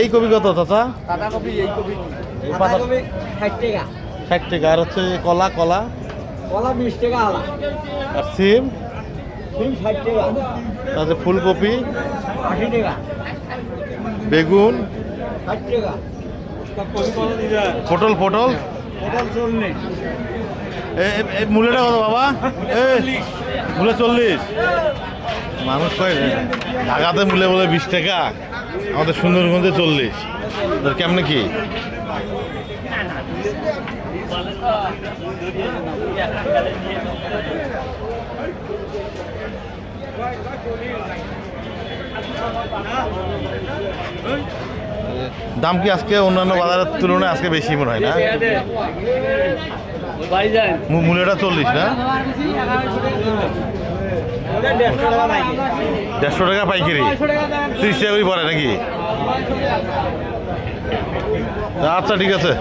এই কপি কত চাচা? ষাট টাকা। আর হচ্ছে কলা কলা? কলা বিশ টাকা আর সিম? সিম ষাট টাকা। ফুলকপি? আশি টাকা। বেগুন? ষাট টাকা। পটল পটল? মূল্যটা কত বাবা? মূল্য চল্লিশ। মানুষ কয় ঢাকাতে মূল্য বলে বিশ টাকা। আমাদের সুন্দরগঞ্জে চল্লিশ। কেমনে কি? দাম কি আজকে অন্যান্য বাজারের তুলনায় আজকে বেশি মনে হয় না? মূল্যটা চল্লিশ না? দেড়শো টাকা পাইকারি। ত্রিশ টাকা করে পড়ে নাকি? আচ্ছা ঠিক আছে।